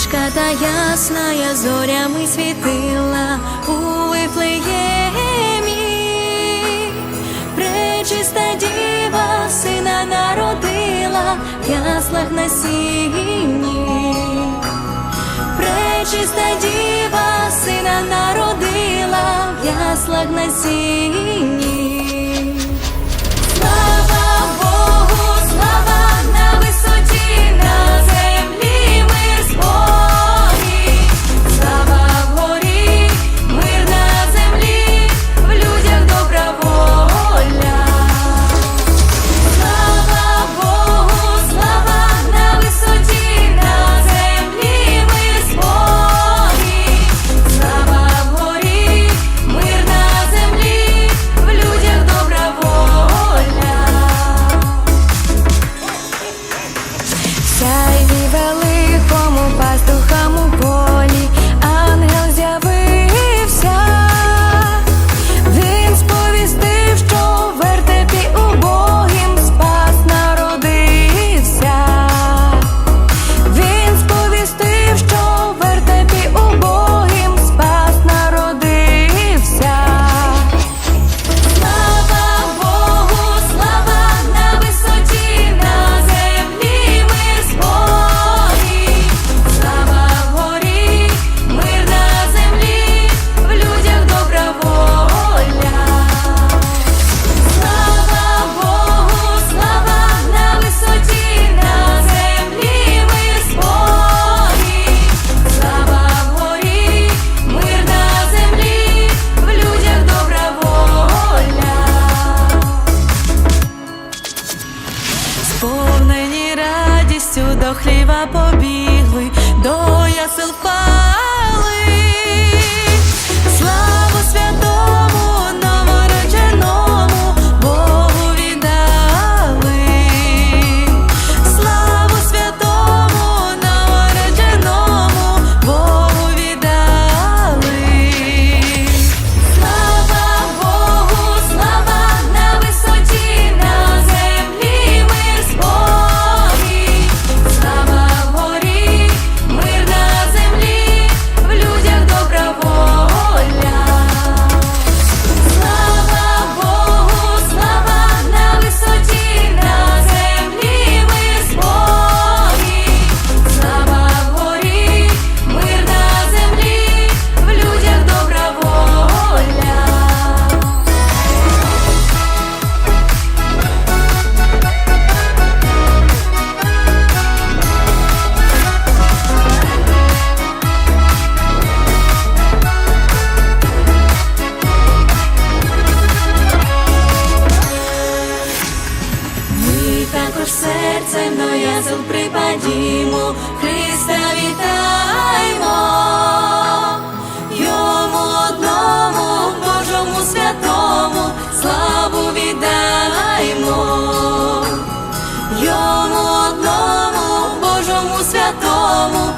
Дорожка та ясная зорями світила у Вифлеємі пречиста діва сина народила, в яслах на сіні, пречиста діва сина народила, в яслах на сіні. myself разом припадімо, Христа вітаймо, йому одному, Божому святому, славу віддаймо, йому одному, Божому святому.